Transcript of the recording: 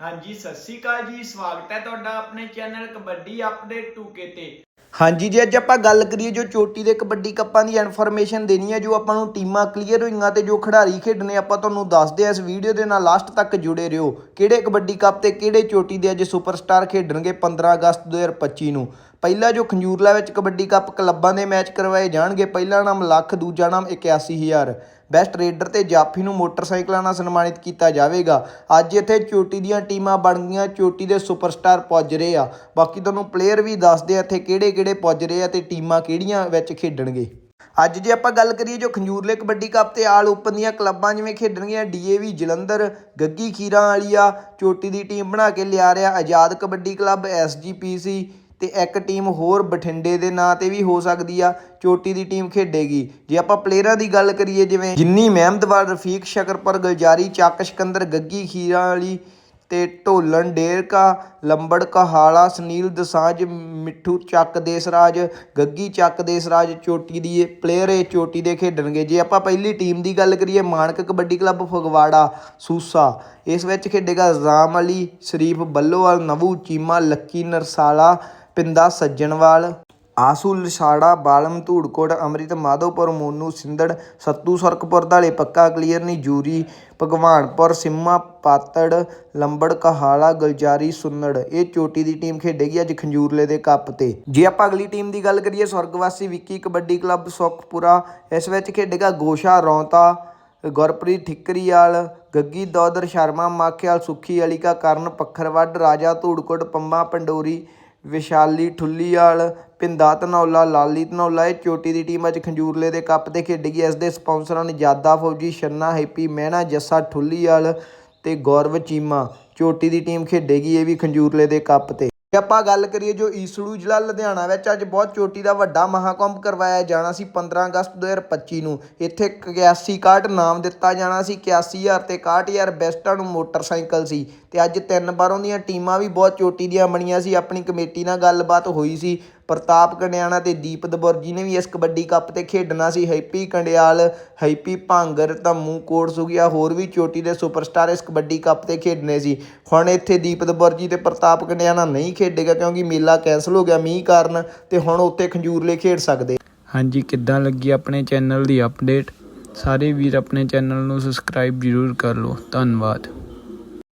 ਹਾਂਜੀ, ਸਤਿ ਸ੍ਰੀ ਅਕਾਲ ਜੀ, ਸਵਾਗਤ ਹੈ ਤੁਹਾਡਾ ਆਪਣੇ ਚੈਨਲ ਕਬੱਡੀ ਅਪਡੇਟ 2K ਤੇ। ਹਾਂਜੀ ਜੀ, ਅੱਜ ਆਪਾਂ ਗੱਲ ਕਰੀਏ ਜੋ ਚੋਟੀ ਦੇ ਕਬੱਡੀ ਕੱਪਾਂ ਦੀ ਇਨਫੋਰਮੇਸ਼ਨ ਦੇਣੀ ਹੈ, ਜੋ ਆਪਾਂ ਨੂੰ ਟੀਮਾਂ ਕਲੀਅਰ ਹੋਈਆਂ ਤੇ ਜੋ ਖਿਡਾਰੀ ਖੇਡਣੇ, ਆਪਾਂ ਤੁਹਾਨੂੰ ਦੱਸਦੇ ਆ ਇਸ ਵੀਡੀਓ ਦੇ ਨਾਲ ਲਾਸਟ ਤੱਕ ਜੁੜੇ ਰਹੋ। ਕਿਹੜੇ ਕਬੱਡੀ ਕੱਪ ਤੇ ਕਿਹੜੇ ਚੋਟੀ ਦੇ ਅੱਜ ਸੁਪਰਸਟਾਰ ਖੇਡਣਗੇ 15 ਅਗਸਤ 2025 ਨੂੰ? ਪਹਿਲਾ ਜੋ ਖੰਜੂਰਲਾ ਵਿੱਚ ਕਬੱਡੀ ਕੱਪ ਕਲੱਬਾਂ ਦੇ ਮੈਚ ਕਰਵਾਏ ਜਾਣਗੇ, ਪਹਿਲਾ ਨਾਮ ਲੱਖ, ਦੂਜਾ ਨਾਮ 81000 ਬੈਸਟ ਰੇਡਰ ਤੇ ਜਾਫੀ ਨੂੰ ਮੋਟਰਸਾਈਕਲਾਂ ਨਾਲ ਸਨਮਾਨਿਤ ਕੀਤਾ ਜਾਵੇਗਾ। ਅੱਜ ਇੱਥੇ ਚੋਟੀ ਦੀਆਂ ਟੀਮਾਂ ਬਣ ਗਈਆਂ, ਚੋਟੀ ਦੇ ਸੁਪਰਸਟਾਰ ਪੁੱਜ ਰਹੇ ਆ। ਬਾਕੀ ਤੁਹਾਨੂੰ ਪਲੇਅਰ ਵੀ ਦੱਸਦੇ ਆ ਇੱਥੇ ਕਿਹੜੇ ਕਿਹੜੇ ਪੁੱਜ ਰਹੇ ਆ ਤੇ ਟੀਮਾਂ ਕਿਹੜੀਆਂ ਵਿੱਚ ਖੇਡਣਗੇ। ਅੱਜ ਜੇ ਆਪਾਂ ਗੱਲ ਕਰੀਏ ਜੋ ਖੰਜੂਰਲੇ ਕਬੱਡੀ ਕੱਪ ਤੇ ਆਲ ਓਪਨ ਦੀਆਂ ਕਲੱਬਾਂ ਜਿਵੇਂ ਖੇਡਣਗੀਆਂ ਡੀਏਵੀ ਜਲੰਧਰ, ਗੱਗੀ ਖੀਰਾਂ ਵਾਲੀ ਆ, ਚੋਟੀ ਦੀ ਟੀਮ ਬਣਾ ਕੇ ਲਿਆ ਰਿਹਾ, ਆਜ਼ਾਦ ਕਬੱਡੀ ਕਲੱਬ ਐਸਜੀਪੀਸੀ ਤੇ ਇੱਕ ਟੀਮ ਹੋਰ ਬਠਿੰਡੇ ਦੇ ਨਾਂ ਤੇ ਵੀ ਹੋ ਸਕਦੀ ਆ, ਚੋਟੀ ਦੀ ਟੀਮ ਖੇਡੇਗੀ। ਜੇ ਆਪਾਂ ਪਲੇਅਰਾਂ ਦੀ ਗੱਲ ਕਰੀਏ, ਜਿਵੇਂ ਜਿੰਨੀ ਮਹਿਮਦਵਾਲ, ਰਫੀਕ ਸ਼ਕਰਪਰ, ਗੁਲਜਾਰੀ, ਚੱਕ ਸਿਕੰਦਰ, ਗੱਗੀ ਖੀਰਾਂ ਵਾਲੀ ਤੇ ਢੋਲਣ, ਡੇਰਕਾ, ਲੰਬੜ, ਕਹਾਲਾ, ਸੁਨੀਲ ਦਸਾਂਝ, ਮਿੱਠੂ ਚੱਕ ਦੇਸਰਾਜ, ਗੱਗੀ ਚੱਕ ਦੇਸਰਾਜ ਚੋਟੀ ਦੀ ਪਲੇਅਰ ਇਹ ਚੋਟੀ ਦੇ ਖੇਡਣਗੇ। ਜੇ ਆਪਾਂ ਪਹਿਲੀ ਟੀਮ ਦੀ ਗੱਲ ਕਰੀਏ ਮਾਨਕ ਕਬੱਡੀ ਕਲੱਬ ਫਗਵਾੜਾ, ਸੂਸਾ, ਇਸ ਵਿੱਚ ਖੇਡੇਗਾ ਰਾਮ ਅਲੀ, ਸ਼ਰੀਫ ਬੱਲੋਵਾਲ, ਨਵੂ ਚੀਮਾ, ਲੱਕੀ ਨਰਸਾਲਾ ਪਿੰਦਾ ਸੱਜਣਵਾਲ, ਆਸੂ ਲਸਾੜਾ, ਬਾਲਮ ਧੂੜਕੋਟ, ਅੰਮ੍ਰਿਤ ਮਾਧੋਪੁਰ, ਮੋਨੂ ਸਿੰਦੜ, ਸੱਤੂ ਸੁਰਖਪੁਰ ਦਾਲੇ ਪੱਕਾ ਕਲੀਅਰ ਨਹੀਂ ਜੂਰੀ ਭਗਵਾਨਪੁਰ, ਸਿੰਮਾ ਪਾਤੜ, ਲੰਬੜ ਕਹਾਲਾ, ਗਲਜਾਰੀ ਸੁੰਨੜ। ਇਹ ਚੋਟੀ ਦੀ ਟੀਮ ਖੇਡੇਗੀ ਅੱਜ ਖੰਜੂਰਲੇ ਦੇ ਕੱਪ ਤੇ। ਜੇ ਆਪਾਂ ਅਗਲੀ ਟੀਮ ਦੀ ਗੱਲ ਕਰੀਏ, ਸਵਰਗਵਾਸੀ ਵਿੱਕੀ ਕਬੱਡੀ ਕਲੱਬ ਸੁਖਪੁਰਾ, ਇਸ ਵਿੱਚ ਖੇਡੇਗਾ ਗੋਸ਼ਾ ਰੌਂਤਾ, ਗੁਰਪ੍ਰੀਤ ਠਿਕਰੀਵਾਲ ਗੱਗੀ ਦੌਦਰ ਸ਼ਰਮਾ, ਮਾਖਿਆਲ ਸੁੱਖੀ, ਅਲੀਕਾ ਕਰਨ, ਪੱਖਰਵੱਡ, ਰਾਜਾ ਧੂੜਕੋਟ, ਪੰਮਾ ਪੰਡੋਰੀ ਵਿਸ਼ਾਲੀ ਠੁੱਲੀਵਾਲ ਪਿੰਦਾ ਧਨੌਲਾ, ਲਾਲੀ ਧਨੌਲਾ, ਇਹ ਚੋਟੀ ਦੀ ਟੀਮ ਅੱਜ ਖੰਜੂਰਲੇ ਦੇ ਕੱਪ ਤੇ ਖੇਡੇਗੀ ਇਸ ਦੇ ਸਪਾਂਸਰਾਂ ਨੇ ਜਾਦਾ ਫੌਜੀ ਛੰਨਾ, ਹੈਪੀ ਮਹਿਣਾ, ਜੱਸਾ ਠੁੱਲੀਆਲ ਤੇ ਗੌਰਵ ਚੀਮਾ ਚੋਟੀ ਦੀ ਟੀਮ ਖੇਡੇਗੀ ਇਹ ਵੀ ਖੰਜੂਰਲੇ ਦੇ ਕੱਪ ਤੇ। ਜੇ ਆਪਾਂ ਗੱਲ ਕਰੀਏ ਜੋ ਈਸੜੂ ਜ਼ਿਲ੍ਹਾ ਲੁਧਿਆਣਾ ਵਿੱਚ ਅੱਜ ਬਹੁਤ ਚੋਟੀ ਦਾ ਵੱਡਾ ਮਹਾਕੁੰਭ ਕਰਵਾਇਆ ਜਾਣਾ ਸੀ 15 ਅਗਸਤ 2025 ਨੂੰ। ਇੱਥੇ 81 ਕਾਟ ਨਾਮ ਦਿੱਤਾ ਜਾਣਾ ਸੀ 81000 ਤੇ 61000 ਬੈਸਟਾਂ ਨੂੰ ਮੋਟਰਸਾਈਕਲ ਸੀ ਤੇ ਅੱਜ ਤਿੰਨ ਬਾਰੋਂ ਦੀਆਂ ਟੀਮਾਂ ਵੀ ਬਹੁਤ ਚੋਟੀ ਦੀਆਂ ਬਣੀਆਂ ਸੀ। ਆਪਣੀ ਕਮੇਟੀ ਨਾਲ ਗੱਲਬਾਤ ਹੋਈ ਸੀ। ਪ੍ਰਤਾਪ ਕੰਡਿਆਣਾ ਤੇ ਦੀਪ ਦਬੁਰਜੀ ਨੇ ਵੀ ਇਸ ਕਬੱਡੀ ਕੱਪ ਤੇ ਖੇਡਣਾ ਸੀ। ਹੈਪੀ ਕੰਡਿਆਲ, ਹੈਪੀ ਭਾਂਗਰ, ਧੰਮੂ ਕੋਟ ਸੁਗਿਆ ਹੋਰ ਵੀ ਚੋਟੀ ਦੇ ਸੁਪਰਸਟਾਰ ਇਸ ਕਬੱਡੀ ਕੱਪ ਤੇ ਖੇਡਣੇ ਸੀ। ਹੁਣ ਇੱਥੇ ਦੀਪ ਦਬੁਰਜੀ ਤੇ ਪ੍ਰਤਾਪ ਕੰਡਿਆਣਾ ਨਹੀਂ ਖੇਡੇਗਾ ਕਿਉਂਕਿ ਮੇਲਾ ਕੈਨਸਲ ਹੋ ਗਿਆ ਮੀਂਹ ਕਾਰਨ ਤੇ ਹੁਣ ਉੱਥੇ ਖੰਜੂਰਲੇ ਖੇਡ ਸਕਦੇ। ਹਾਂਜੀ, ਕਿੱਦਾਂ ਲੱਗੀ ਆਪਣੇ ਚੈਨਲ ਦੀ ਅਪਡੇਟ? ਸਾਰੇ ਵੀਰ ਆਪਣੇ ਚੈਨਲ ਨੂੰ ਸਬਸਕ੍ਰਾਈਬ ਜ਼ਰੂਰ ਕਰ ਲਓ। ਧੰਨਵਾਦ।